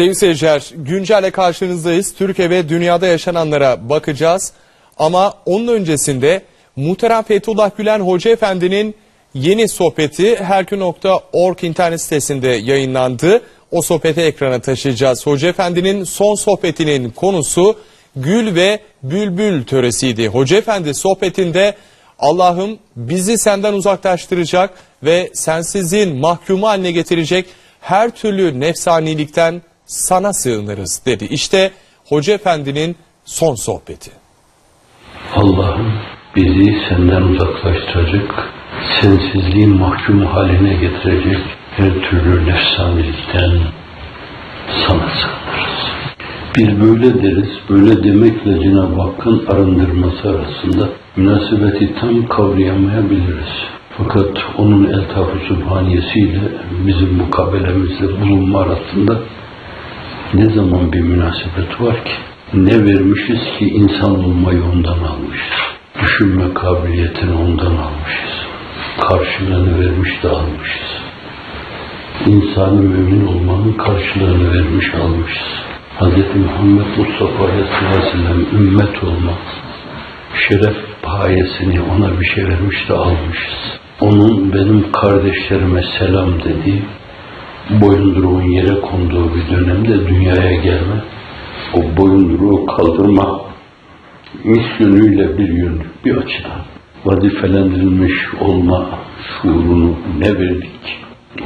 Sevgili seyirciler, güncelle karşınızdayız. Türkiye ve dünyada yaşananlara bakacağız. Ama onun öncesinde muhterem Fethullah Gülen Hoca Efendi'nin yeni sohbeti herkü.org internet sitesinde yayınlandı. O sohbeti ekrana taşıyacağız. Hoca Efendi'nin son sohbetinin konusu gül ve bülbül töresiydi. Hoca Efendi sohbetinde Allah'ım bizi senden uzaklaştıracak ve sensizin mahkumu haline getirecek her türlü nefsanilikten sana sığınırız dedi. İşte Hoca Efendi'nin son sohbeti. Allah'ım bizi senden uzaklaştıracak, sensizliğin mahkum haline getirecek her türlü nefsanilikten sana sığınırız. Biz böyle deriz, böyle demekle Cenab-ı Hakk'ın arındırması arasında münasebeti tam kavrayamayabiliriz. Fakat onun eltaf-ı subhaniyesiyle bizim mukabelemizle bulunma arasında ne zaman bir münasebet var ki? Ne vermişiz ki insan olmayı ondan almışız. Düşünme kabiliyetini ondan almışız. Karşılığını vermiş de almışız. İnsani mümin olmanın karşılığını vermiş almışız. Hz. Muhammed Mustafa'ya sallallahu aleyhi ve sellem ümmet olmak, şeref payesini ona bir şey vermiş de almışız. Onun benim kardeşlerime selam dediği, boyunduruğun yere konduğu bir dönemde dünyaya gelme, o boyunduruğu kaldırma misyonuyla bir yön, bir açıdan vazifelendirilmiş olma şuurunu ne verdik,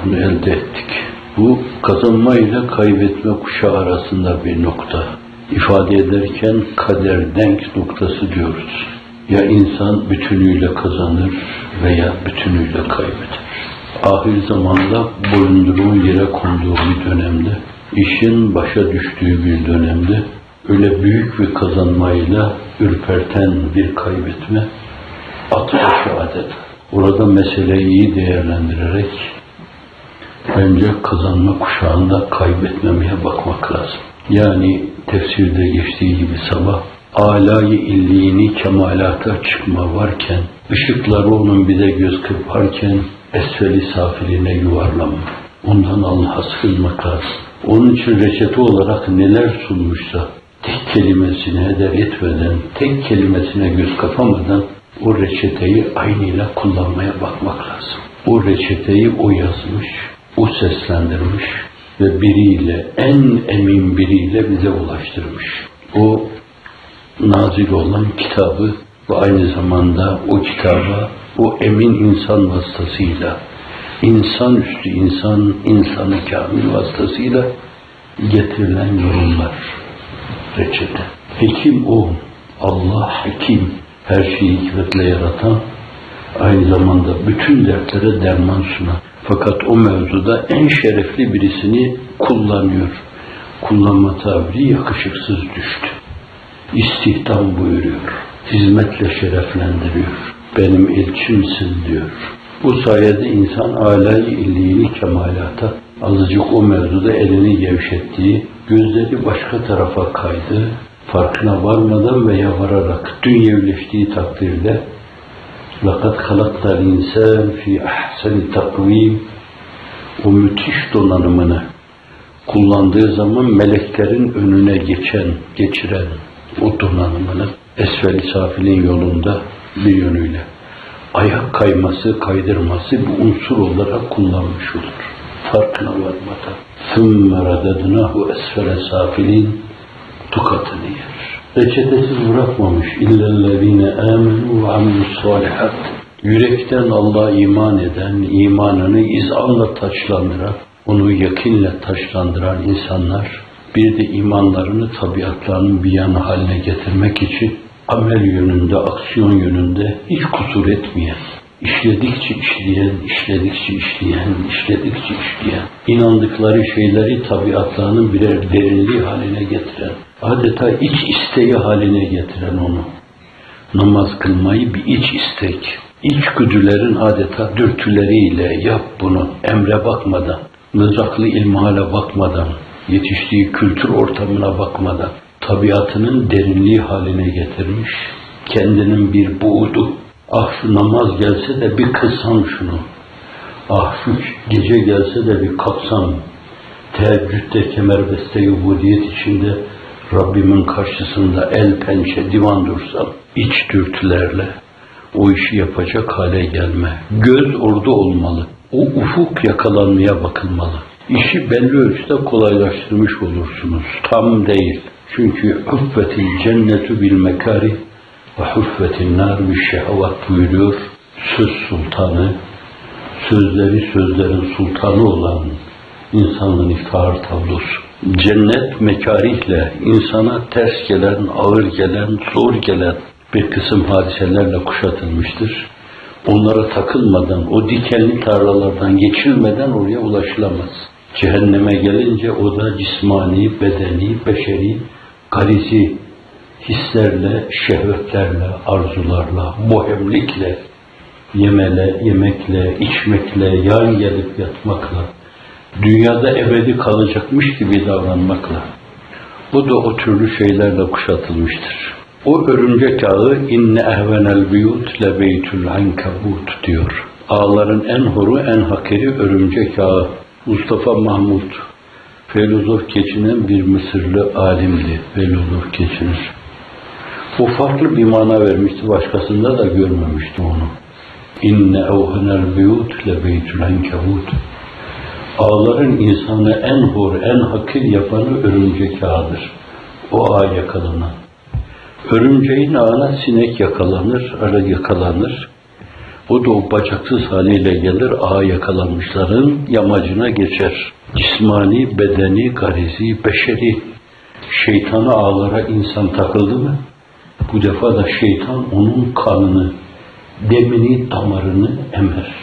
onu elde ettik. Bu kazanma ile kaybetme kuşağı arasında bir nokta. İfade ederken kader denk noktası diyoruz. Ya insan bütünüyle kazanır veya bütünüyle kaybeder. Ahir zamanda boyunduruğun yere konduğu bir dönemde, işin başa düştüğü bir dönemde öyle büyük bir kazanmayla ürperten bir kaybetme at başı adet. Orada meseleyi iyi değerlendirerek önce kazanma kuşağında kaybetmemeye bakmak lazım. Yani tefsirde geçtiği gibi sabah alayı illiğini kemalata çıkma varken, ışıkları onun bize göz kırparken esfeli safiline yuvarlanma. Ondan Allah'a sığınmak lazım. Onun için reçete olarak neler sunmuşsa tek kelimesine heder etmeden, tek kelimesine göz kapamadan o reçeteyi aynıyla kullanmaya bakmak lazım. O reçeteyi o yazmış, o seslendirmiş ve biriyle, en emin biriyle bize ulaştırmış. O nazil olan kitabı ve aynı zamanda o kitaba o emin insan vasıtasıyla insan üstü insan, insanı kamil vasıtasıyla getirilen yorumlar reçete. Hekim o. Allah hekim. Her şeyi hikmetle yaratan aynı zamanda bütün dertlere derman sunan. Fakat o mevzuda en şerefli birisini kullanıyor. Kullanma tabiri yakışıksız düştü. İstihdam buyuruyor Hizmetle şereflendiriyor. Benim elçimsin diyor. Bu sayede insan alayı illiğini kemalata azıcık o mevzuda elini gevşettiği, gözleri başka tarafa kaydı, farkına varmadan veya vararak dünyevleştiği takdirde لَقَدْ خَلَقْنَا الْاِنْسَانِ فِي اَحْسَنِ takvim o müthiş donanımını kullandığı zaman meleklerin önüne geçen, geçiren o donanımını esfel safilin yolunda bir yönüyle ayak kayması, kaydırması bir unsur olarak kullanmış olur. Farkına varmadan. ثُمَّ رَدَدْنَاهُ اَسْفَلَ سَافِلِينَ Tukatını yer. Reçetesiz bırakmamış. اِلَّا الَّذ۪ينَ آمَنُوا وَعَمِلُوا الصَّالِحَاتِ Yürekten Allah'a iman eden, imanını izanla taçlandıran, onu yakinle taçlandıran insanlar, bir de imanlarını tabiatlarının bir yanı haline getirmek için amel yönünde, aksiyon yönünde hiç kusur etmeyen, işledikçe işleyen, işledikçe işleyen, işledikçe işleyen, inandıkları şeyleri tabiatlarının birer derinliği haline getiren, adeta iç isteği haline getiren onu. Namaz kılmayı bir iç istek, iç güdülerin adeta dürtüleriyle yap bunu, emre bakmadan, mızraklı ilmihale bakmadan, yetiştiği kültür ortamına bakmadan, tabiatının derinliği haline getirmiş, kendinin bir buğdu, ah şu namaz gelse de bir kılsam şunu, ah şu gece gelse de bir kapsam, teheccüde kemerbeste ubudiyet içinde Rabbimin karşısında el pençe divan dursam, iç dürtülerle o işi yapacak hale gelme. Göz orada olmalı. O ufuk yakalanmaya bakılmalı. İşi belli ölçüde kolaylaştırmış olursunuz. Tam değil. Çünkü huffetil cennetu bil mekari ve huffetin nar bil şehvat buyuruyor. Söz sultanı, sözleri sözlerin sultanı olan insanın iftihar tablosu. Cennet mekarihle insana ters gelen, ağır gelen, zor gelen bir kısım hadiselerle kuşatılmıştır. Onlara takılmadan, o dikenli tarlalardan geçilmeden oraya ulaşılamaz. Cehenneme gelince o da cismani, bedeni, beşeri, garizi hislerle, şehvetlerle, arzularla, bohemlikle, yemele, yemekle, içmekle, yan gelip yatmakla, dünyada ebedi kalacakmış gibi davranmakla, bu da o türlü şeylerle kuşatılmıştır. O örümcek ağı inne ehvenel biyut le beytül ankabut diyor. Ağların en horu, en hakiri örümcek ağı. Mustafa Mahmud, filozof geçinen bir Mısırlı alimdi, filozof geçinir. O farklı bir mana vermişti, başkasında da görmemişti onu. İnne evhenel biyut le beytül ankabut. Ağların insanı en hor, en hakir yapanı örümcek ağıdır. O ağ yakalanan. Örümceğin ağına sinek yakalanır, arı yakalanır. O da o bacaksız haliyle gelir, ağa yakalanmışların yamacına geçer. Cismani, bedeni, garizi, beşeri, şeytanı ağlara insan takıldı mı? Bu defa da şeytan onun kanını, demini, damarını emer.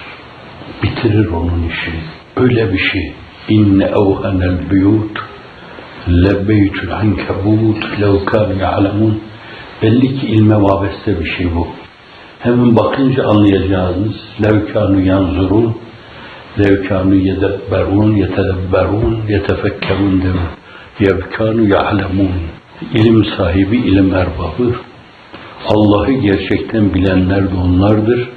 Bitirir onun işini. Öyle bir şey. İnne evhenel biyut lebbeytül ankebut lev kânu ya'lemun Belli ki ilme vabeste bir şey bu. Hemen bakınca anlayacağınız levkânu yanzurun levkânu yedebberun yetedebberun yetefekkerun deme. Yevkânu ya'lemun İlim sahibi, ilim erbabı Allah'ı gerçekten bilenler de onlardır.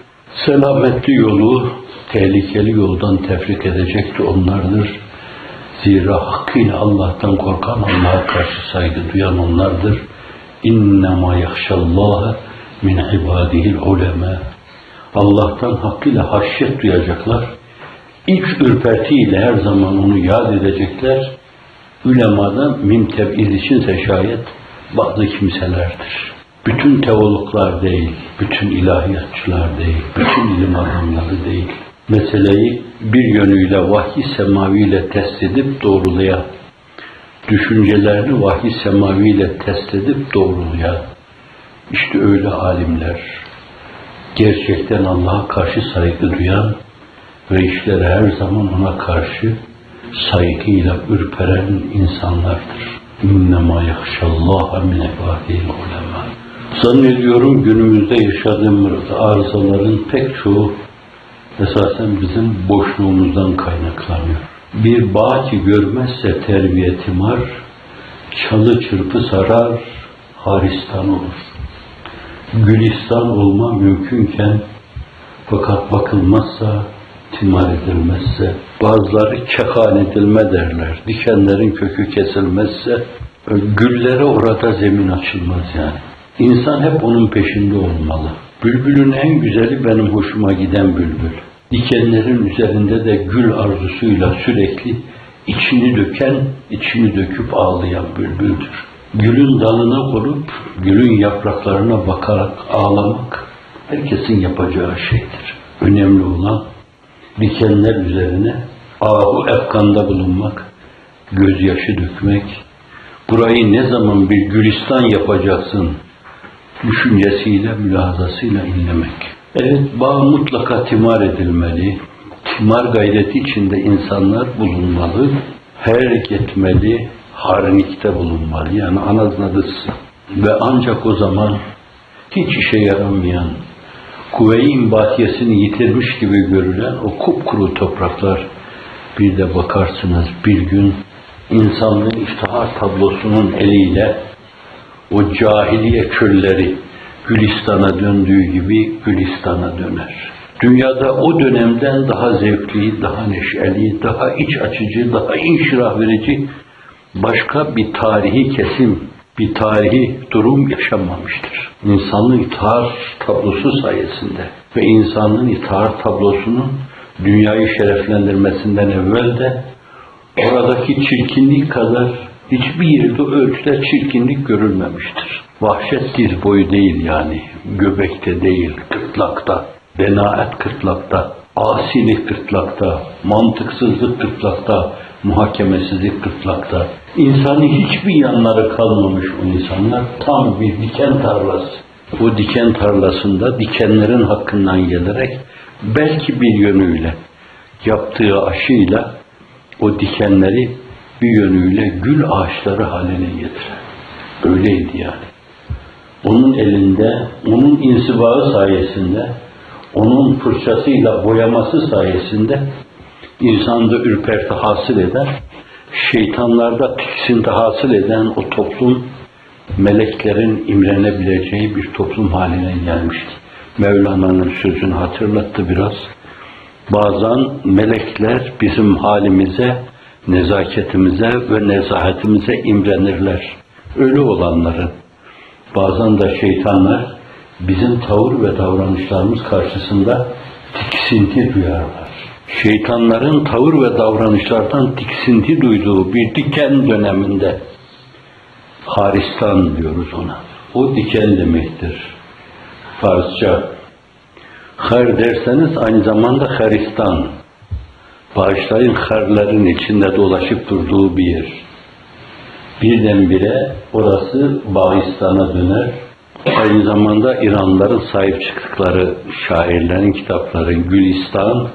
Selametli yolu tehlikeli yoldan tefrik edecek de onlardır. Zira hakkıyla Allah'tan korkan, Allah'a karşı saygı duyan onlardır. İnnemâ yakşallâhe min ibâdihil ulema. Allah'tan hakkıyla haşyet duyacaklar. İç ürpertiyle her zaman onu yad edecekler. Ulemadan mim teb'iz içinse şayet bazı kimselerdir. Bütün teologlar değil, bütün ilahiyatçılar değil, bütün ilim adamları değil. Meseleyi bir yönüyle vahiy semaviyle test edip doğrulayan, düşüncelerini vahiy semaviyle test edip doğrulayan, işte öyle alimler, gerçekten Allah'a karşı saygı duyan ve işleri her zaman ona karşı saygıyla ürperen insanlardır. İnnemâ yakşallâhe min ibâdihil ulemâ. Zannediyorum günümüzde yaşadığımız arızaların pek çoğu esasen bizim boşluğumuzdan kaynaklanıyor. Bir bağ ki görmezse terbiye timar, çalı çırpı sarar, haristan olur. Gülistan olma mümkünken fakat bakılmazsa, timar edilmezse, bazıları kekan edilme derler. Dikenlerin kökü kesilmezse, güllere orada zemin açılmaz yani. İnsan hep onun peşinde olmalı. Bülbülün en güzeli benim hoşuma giden bülbül. Dikenlerin üzerinde de gül arzusuyla sürekli içini döken, içini döküp ağlayan bülbüldür. Gülün dalına konup, gülün yapraklarına bakarak ağlamak herkesin yapacağı şeydir. Önemli olan dikenler üzerine ahu efkanda bulunmak, gözyaşı dökmek, burayı ne zaman bir gülistan yapacaksın düşüncesiyle, mülahazasıyla inlemek. Evet, bağ mutlaka timar edilmeli. Timar gayreti içinde insanlar bulunmalı. Her etmeli, harnikte bulunmalı. Yani anaznadısı. Ve ancak o zaman hiç işe yaramayan, kuvve-i batiyesini yitirmiş gibi görülen o kupkuru topraklar bir de bakarsınız bir gün insanlığın iftihar tablosunun eliyle o cahiliye çölleri Gülistan'a döndüğü gibi Gülistan'a döner. Dünyada o dönemden daha zevkli, daha neşeli, daha iç açıcı, daha inşirah verici başka bir tarihi kesim, bir tarihi durum yaşanmamıştır. İnsanlığın itaat tablosu sayesinde ve insanlığın itaat tablosunun dünyayı şereflendirmesinden evvel de oradaki çirkinlik kadar hiçbir yerde ölçüde çirkinlik görülmemiştir. Vahşet diz boyu değil yani, göbekte değil, gırtlakta, denaet gırtlakta, asilik gırtlakta, mantıksızlık gırtlakta, muhakemesizlik gırtlakta. İnsanın hiçbir yanları kalmamış o insanlar tam bir diken tarlası. O diken tarlasında dikenlerin hakkından gelerek belki bir yönüyle yaptığı aşıyla o dikenleri bir yönüyle gül ağaçları haline getiren. Öyleydi yani. Onun elinde, onun insibağı sayesinde, onun fırçasıyla boyaması sayesinde insanda ürperti hasıl eden, şeytanlarda tiksinti hasıl eden o toplum meleklerin imrenebileceği bir toplum haline gelmişti. Mevlana'nın sözünü hatırlattı biraz. Bazen melekler bizim halimize, nezaketimize ve nezahetimize imrenirler. Ölü olanların. Bazen de şeytanlar bizim tavır ve davranışlarımız karşısında tiksinti duyarlar. Şeytanların tavır ve davranışlardan tiksinti duyduğu bir diken döneminde Haristan diyoruz ona. O diken demektir. Farsça. Har derseniz aynı zamanda Haristan. Bağışlayın harların içinde dolaşıp durduğu bir yer. Birdenbire orası Bağistan'a döner. Aynı zamanda İranlıların sahip çıktıkları şairlerin kitapları Gülistan,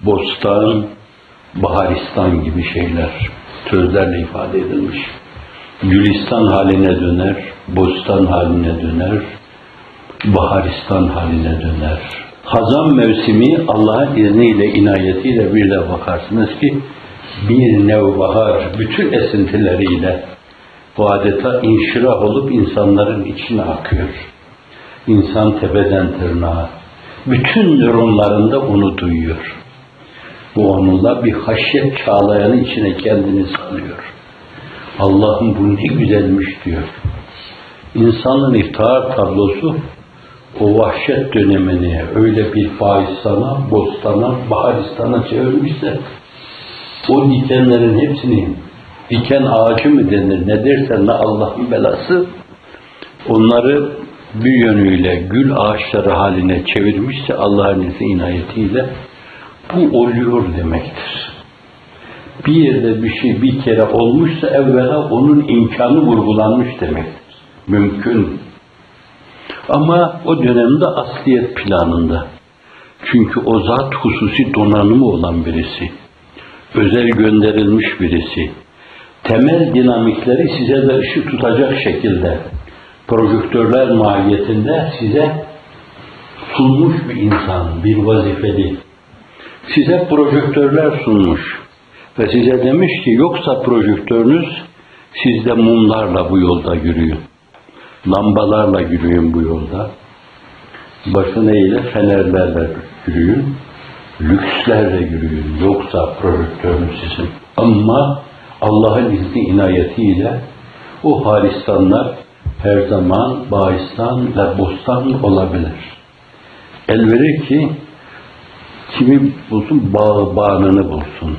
Bostan, Baharistan gibi şeyler sözlerle ifade edilmiş. Gülistan haline döner, Bostan haline döner, Baharistan haline döner. Hazan mevsimi Allah'ın izniyle, inayetiyle bir de bakarsınız ki bir nevbahar bütün esintileriyle bu adeta inşirah olup insanların içine akıyor. İnsan tepeden tırnağa, bütün nöronlarında onu duyuyor. Bu onunla bir haşyet çağlayanın içine kendini salıyor. Allah'ım bu ne güzelmiş diyor. İnsanın iftihar tablosu o vahşet dönemini öyle bir Fahistan'a, Bostan'a, Baharistan'a çevirmişse o dikenlerin hepsini diken ağacı mı denir ne dersen ne Allah'ın belası onları bir yönüyle gül ağaçları haline çevirmişse Allah'ın izni inayetiyle bu oluyor demektir. Bir yerde bir şey bir kere olmuşsa evvela onun imkanı vurgulanmış demektir. Mümkün. Ama o dönemde asliyet planında. Çünkü o zat hususi donanımı olan birisi. Özel gönderilmiş birisi. Temel dinamikleri size de ışık tutacak şekilde projektörler mahiyetinde size sunmuş bir insan, bir vazifeli. Size projektörler sunmuş ve size demiş ki yoksa projektörünüz siz de mumlarla bu yolda yürüyün. Lambalarla yürüyün bu yolda. Başına ile fenerlerle yürüyün. Lükslerle yürüyün. Yoksa projektörünüz sizin. Ama Allah'ın izni inayetiyle o haristanlar her zaman bağistan ve bostan olabilir. El verir ki kimi bulsun bağbanını bulsun.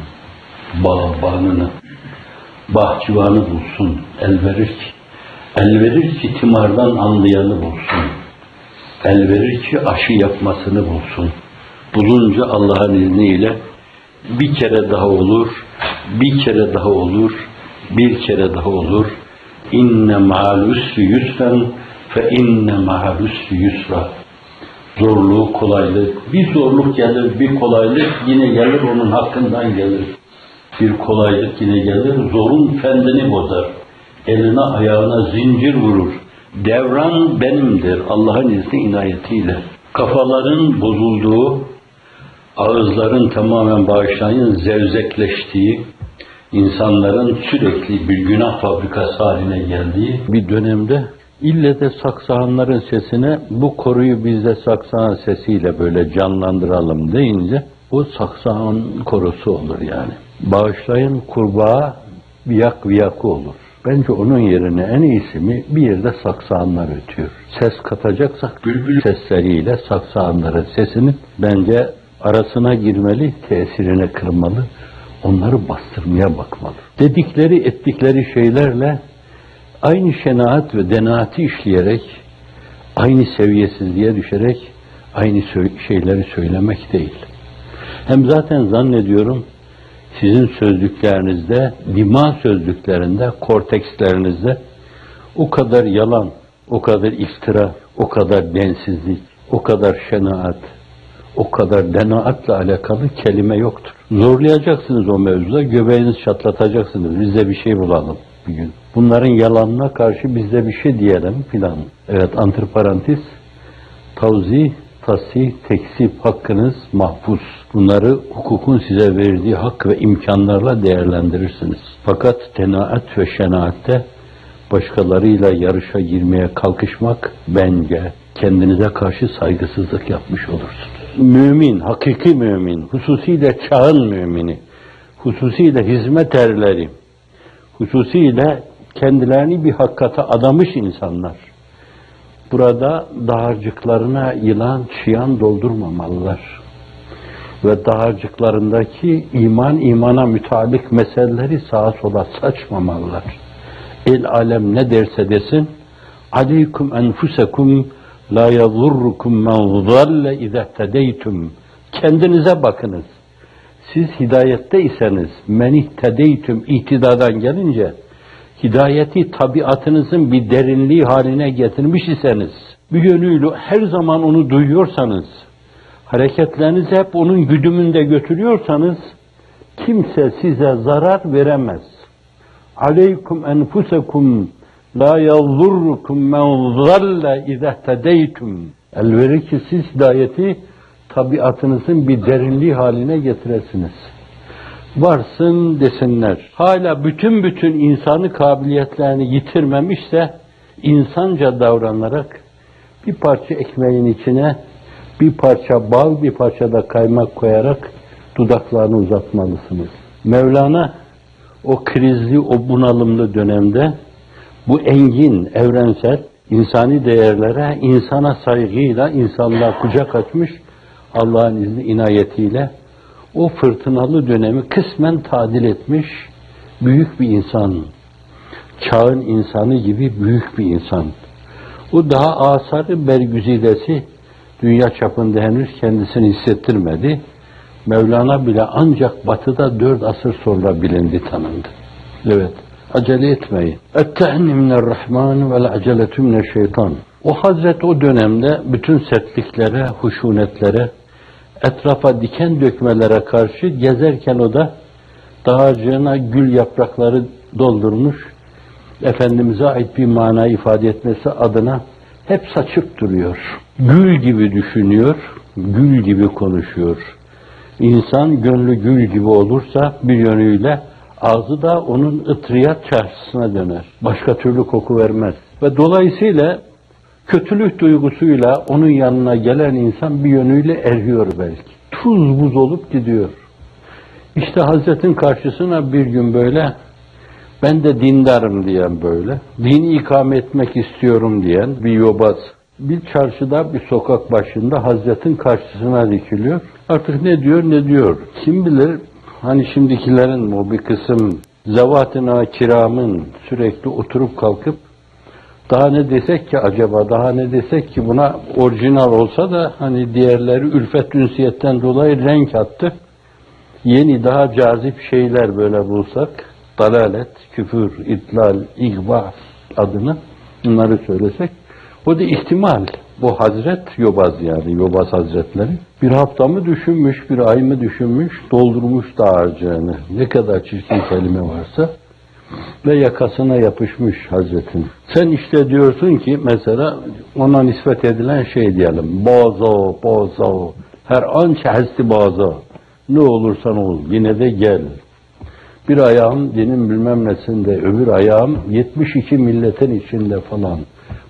Bağbanını. Bahçıvanı bulsun. El verir ki. El verir ki timardan anlayanı bulsun. El verir ki aşı yapmasını bulsun. Bulunca Allah'ın izniyle bir kere daha olur, bir kere daha olur, bir kere daha olur. İnne ma'al üssü yusren fe inne ma'al üssü yusra. Zorluğu, kolaylık. Bir zorluk gelir, bir kolaylık yine gelir, onun hakkından gelir. Bir kolaylık yine gelir, zorun kendini bozar. Eline ayağına zincir vurur. Devran benimdir Allah'ın izni inayetiyle. Kafaların bozulduğu, ağızların tamamen bağışlayın zevzekleştiği, insanların sürekli bir günah fabrikası haline geldiği bir dönemde İlle de saksağanların sesine bu koruyu biz de saksağan sesiyle böyle canlandıralım deyince o saksağan korusu olur yani. Bağışlayın kurbağa viyak viyakı olur. Bence onun yerine en iyisi mi bir yerde saksağanlar ötüyor. Ses katacaksak bülbül sesleriyle saksağanların sesinin bence arasına girmeli, tesirini kırmalı, onları bastırmaya bakmalı. Dedikleri, ettikleri şeylerle aynı şenaat ve denaati işleyerek, aynı seviyesizliğe düşerek aynı şeyleri söylemek değil. Hem zaten zannediyorum sizin sözlüklerinizde, dima sözlüklerinde, kortekslerinizde o kadar yalan, o kadar iftira, o kadar densizlik, o kadar şenaat, o kadar denaatla alakalı kelime yoktur. Zorlayacaksınız o mevzuda, göbeğinizi çatlatacaksınız. Biz de bir şey bulalım bir gün. Bunların yalanına karşı biz de bir şey diyelim filan. Evet, antiparantez, tavzi, tasih, teksip hakkınız mahfuz. Bunları hukukun size verdiği hak ve imkanlarla değerlendirirsiniz. Fakat tenaat ve şenaatte başkalarıyla yarışa girmeye kalkışmak bence kendinize karşı saygısızlık yapmış olursunuz. Mümin, hakiki mümin, hususiyle çağın mümini, hususiyle hizmet erleri, hususiyle kendilerini bir hakikate adamış insanlar. Burada dağarcıklarına yılan, çıyan doldurmamalılar. Ve dağarcıklarındaki iman, imana mütabik meseleleri sağa sola saçmamalılar. El alem ne derse desin, aleykum enfusekum la yadurrukum men zalle izâ tedeytum. Kendinize bakınız. Siz hidayette iseniz, men ihtedeytüm ihtidadan gelince, hidayeti tabiatınızın bir derinliği haline getirmiş iseniz, bir yönüyle her zaman onu duyuyorsanız, hareketlerinizi hep onun güdümünde götürüyorsanız, kimse size zarar veremez. Aleykum enfusekum la yavzurrukum men zalle izehtedeytum. Elveri ki siz hidayeti tabiatınızın bir derinliği haline getiresiniz. Varsın desinler. Hala bütün bütün insanı kabiliyetlerini yitirmemişse insanca davranarak bir parça ekmeğin içine bir parça bal, bir parça da kaymak koyarak dudaklarını uzatmalısınız. Mevlana o krizli, o bunalımlı dönemde bu engin, evrensel, insani değerlere, insana saygıyla, insanlığa kucak açmış, Allah'ın izni inayetiyle o fırtınalı dönemi kısmen tadil etmiş büyük bir insan. Çağın insanı gibi büyük bir insan. O daha asarı bergüzidesi dünya çapında henüz kendisini hissettirmedi. Mevlana bile ancak batıda dört asır sonra bilindi, tanındı. Evet, Acele etmeyin. Ettehni minerrahman vel aceletu mineşşeytan. O Hazret o dönemde bütün sertliklere, huşunetlere, etrafa diken dökmelere karşı gezerken o da dağarcığına gül yaprakları doldurmuş, Efendimiz'e ait bir mana ifade etmesi adına hep saçıp duruyor. Gül gibi düşünüyor, gül gibi konuşuyor. İnsan gönlü gül gibi olursa bir yönüyle ağzı da onun ıtriyat çarşısına döner. Başka türlü koku vermez. Ve dolayısıyla kötülük duygusuyla onun yanına gelen insan bir yönüyle eriyor belki. Tuz buz olup gidiyor. İşte Hazretin karşısına bir gün böyle ben de dindarım diyen böyle, dini ikame etmek istiyorum diyen bir yobaz bir çarşıda bir sokak başında Hazretin karşısına dikiliyor. Artık ne diyor ne diyor. Kim bilir hani şimdikilerin o bir kısım zevatına kiramın sürekli oturup kalkıp daha ne desek ki acaba, daha ne desek ki buna orijinal olsa da hani diğerleri ülfet ünsiyetten dolayı renk attı. Yeni daha cazip şeyler böyle bulsak, dalalet, küfür, idlal, ihva adını bunları söylesek, o da ihtimal. Bu hazret yobaz yani, yobaz hazretleri. Bir hafta mı düşünmüş, bir ay mı düşünmüş, doldurmuş dağarcığını. Ne kadar çirkin kelime varsa ve yakasına yapışmış Hazretin. Sen işte diyorsun ki mesela ona nispet edilen şey diyelim. Bozo, bozo. Her an hesti bozo. Ne olursan ol yine de gel. Bir ayağım dinin bilmem nesinde, öbür ayağım 72 milletin içinde falan.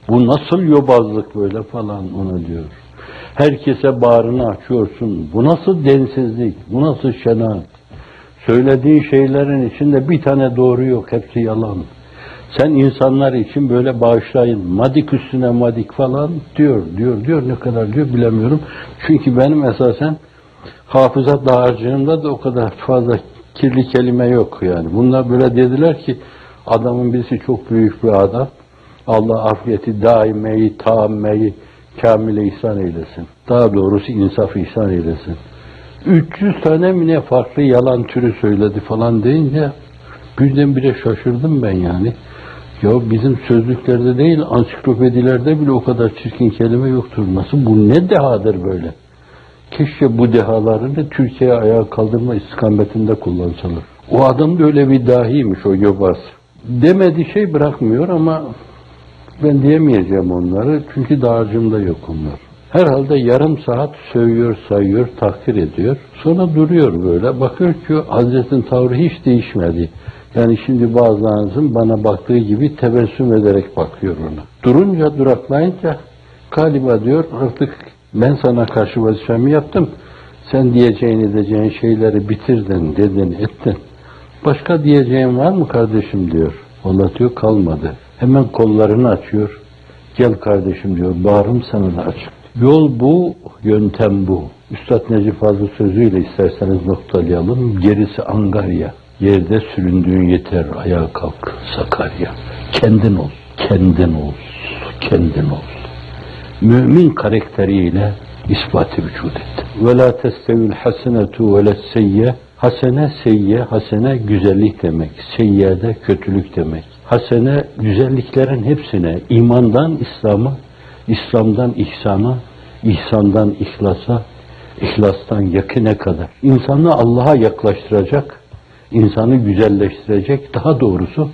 Bu nasıl yobazlık böyle falan ona diyor. Herkese bağrını açıyorsun. Bu nasıl densizlik, bu nasıl şenaat. Söylediğin şeylerin içinde bir tane doğru yok, hepsi yalan. Sen insanlar için böyle bağışlayın, madik üstüne madik falan diyor, diyor, diyor. Ne kadar diyor bilemiyorum. Çünkü benim esasen hafıza dağarcığımda da o kadar fazla kirli kelime yok yani. Bunlar böyle dediler ki adamın birisi çok büyük bir adam. Allah afiyeti daimeyi, taammeyi, kamile ihsan eylesin. Daha doğrusu insaf ihsan eylesin. 300 tane mi ne farklı yalan türü söyledi falan deyince birdenbire şaşırdım ben yani. Ya bizim sözlüklerde değil, ansiklopedilerde bile o kadar çirkin kelime yoktur. Nasıl bu ne dehadır böyle? Keşke bu dehalarını Türkiye'ye ayağa kaldırma istikametinde kullansalar. O adam da öyle bir dahiymiş o yobaz. Demediği şey bırakmıyor ama ben diyemeyeceğim onları çünkü dağarcığımda yok onlar. Herhalde yarım saat sövüyor, sayıyor, takdir ediyor. Sonra duruyor böyle. Bakıyor ki Hazretin tavrı hiç değişmedi. Yani şimdi bazılarınızın bana baktığı gibi tebessüm ederek bakıyor ona. Durunca, duraklayınca galiba diyor artık ben sana karşı vazifemi yaptım. Sen diyeceğin edeceğin şeyleri bitirdin, dedin, ettin. Başka diyeceğin var mı kardeşim diyor. Diyor kalmadı. Hemen kollarını açıyor. Gel kardeşim diyor. Bağrım sana da açık. Yol bu, yöntem bu. Üstad Necip Fazıl sözüyle isterseniz noktalayalım. Gerisi Angarya. Yerde süründüğün yeter. Ayağa kalk Sakarya. Kendin ol. Kendin ol. Kendin ol. Mümin karakteriyle ispatı vücut et. Ve la testevil hasenetu ve seyye. Hasene seyye, hasene güzellik demek. Seyye de kötülük demek. Hasene güzelliklerin hepsine, imandan İslam'a, İslam'dan ihsana, ihsandan ihlasa, ihlastan yakine kadar. İnsanı Allah'a yaklaştıracak, insanı güzelleştirecek, daha doğrusu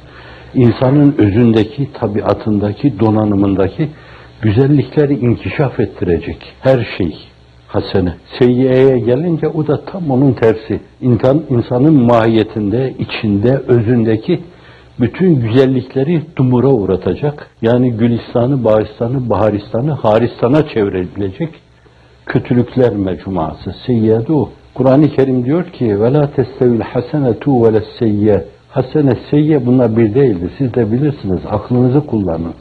insanın özündeki, tabiatındaki, donanımındaki güzellikleri inkişaf ettirecek her şey hasene. Seyyieye gelince o da tam onun tersi. İnsan, insanın mahiyetinde, içinde, özündeki bütün güzellikleri dumura uğratacak. Yani gülistanı, bağıstanı, baharistanı, haristana çevirebilecek kötülükler mecmuası. Seyyiyede o. Kur'an-ı Kerim diyor ki ve la testevil hasenetu ve seyyiye. Hasene seyyiye bunlar bir değildir. Siz de bilirsiniz. Aklınızı kullanın.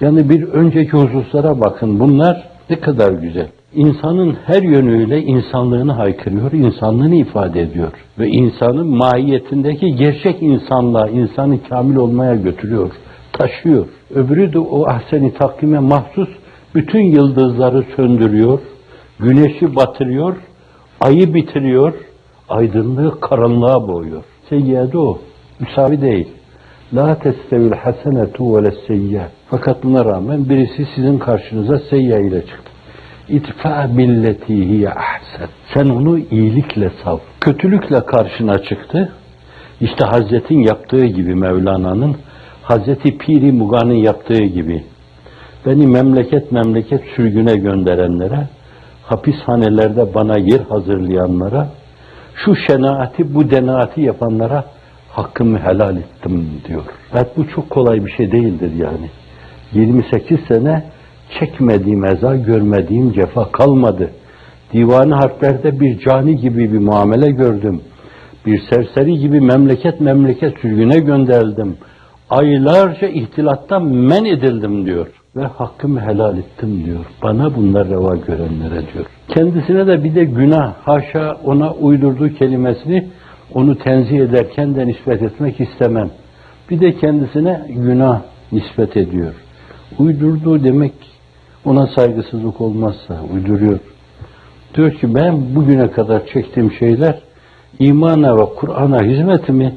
Yani bir önceki hususlara bakın. Bunlar ne kadar güzel. İnsanın her yönüyle insanlığını haykırıyor, insanlığını ifade ediyor. Ve insanın mahiyetindeki gerçek insanlığa, insanı kamil olmaya götürüyor, taşıyor. Öbürü de o ahseni takvime mahsus bütün yıldızları söndürüyor, güneşi batırıyor, ayı bitiriyor, aydınlığı karanlığa boğuyor. Seyyade o, müsavi değil. La testevil hasenetu ve seyye. Fakat buna rağmen birisi sizin karşınıza seyya ile çıktı. İtfa billeti hiye ahsen. Sen onu iyilikle sav. Kötülükle karşına çıktı. İşte Hazret'in yaptığı gibi Mevlana'nın, Hazreti Piri Muga'nın yaptığı gibi beni memleket memleket sürgüne gönderenlere, hapishanelerde bana yer hazırlayanlara, şu şenaati, bu denaati yapanlara hakkımı helal ettim diyor. Evet bu çok kolay bir şey değildir yani. 28 sene çekmediğim eza, görmediğim cefa kalmadı. Divanı harplerde bir cani gibi bir muamele gördüm. Bir serseri gibi memleket memleket sürgüne gönderildim. Aylarca ihtilattan men edildim diyor. Ve hakkımı helal ettim diyor. Bana bunlar reva görenlere diyor. Kendisine de bir de günah, haşa ona uydurduğu kelimesini onu tenzih ederken de nispet etmek istemem. Bir de kendisine günah nispet ediyor. Uydurduğu demek ona saygısızlık olmazsa uyduruyor. Diyor ki ben bugüne kadar çektiğim şeyler imana ve Kur'an'a hizmetimi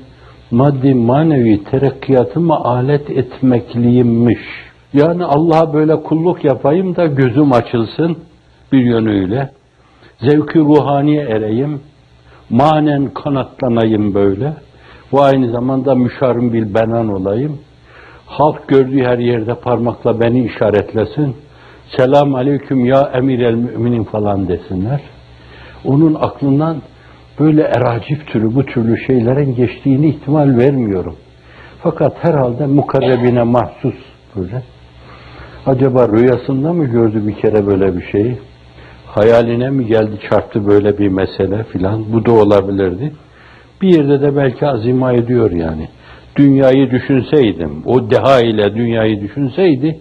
maddi manevi terakkiyatıma alet etmekliyimmiş. Yani Allah'a böyle kulluk yapayım da gözüm açılsın bir yönüyle. Zevki ruhaniye ereyim. Manen kanatlanayım böyle. Ve aynı zamanda müşarim bil benan olayım. Halk gördüğü her yerde parmakla beni işaretlesin selam aleyküm ya emir el müminin falan desinler. Onun aklından böyle eracif türü bu türlü şeylerin geçtiğini ihtimal vermiyorum. Fakat herhalde mukarrebine mahsus böyle. Acaba rüyasında mı gördü bir kere böyle bir şeyi? Hayaline mi geldi çarptı böyle bir mesele filan? Bu da olabilirdi. Bir yerde de belki azima ediyor yani. Dünyayı düşünseydim, o deha ile dünyayı düşünseydi,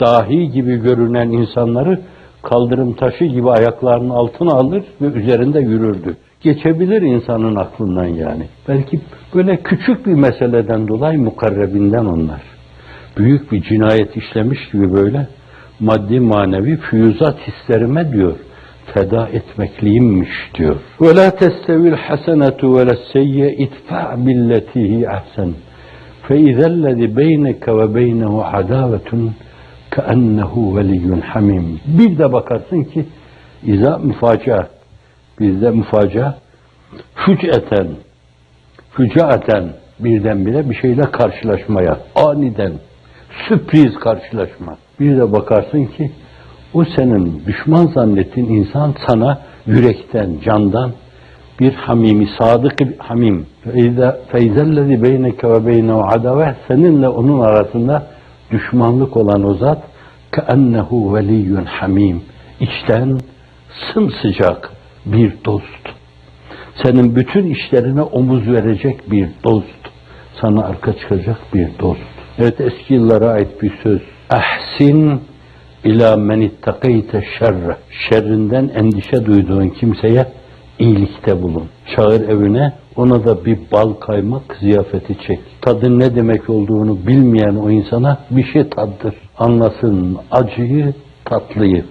dahi gibi görünen insanları kaldırım taşı gibi ayaklarının altına alır ve üzerinde yürürdü. Geçebilir insanın aklından yani. Belki böyle küçük bir meseleden dolayı mukarrebinden onlar. Büyük bir cinayet işlemiş gibi böyle maddi manevi füyüzat hislerime diyor feda etmekliyimmiş diyor. Ve la testevil hasenetu ve seyye itfa billetihi ahsen. Fe izellezi beyneke ve beynehu adavetun keennehu veliyyun hamim. Bir de bakarsın ki iza müfacia bizde müfacia füc'eten fücaeten birdenbire bir şeyle karşılaşmaya aniden sürpriz karşılaşma. Bir de bakarsın ki o senin düşman zannettiğin insan sana yürekten, candan bir hamimi, sadık bir hamim. Feyzellezi beyneke ve beynehu adave seninle onun arasında düşmanlık olan o zat keennehu veliyyun hamim. İçten sımsıcak bir dost. Senin bütün işlerine omuz verecek bir dost. Sana arka çıkacak bir dost. Evet eski yıllara ait bir söz. Ahsin ila men ittakeyte şerre. Şerrinden endişe duyduğun kimseye iyilikte bulun. Çağır evine, ona da bir bal kaymak ziyafeti çek. Tadın ne demek olduğunu bilmeyen o insana bir şey taddır. Anlasın acıyı, tatlıyı.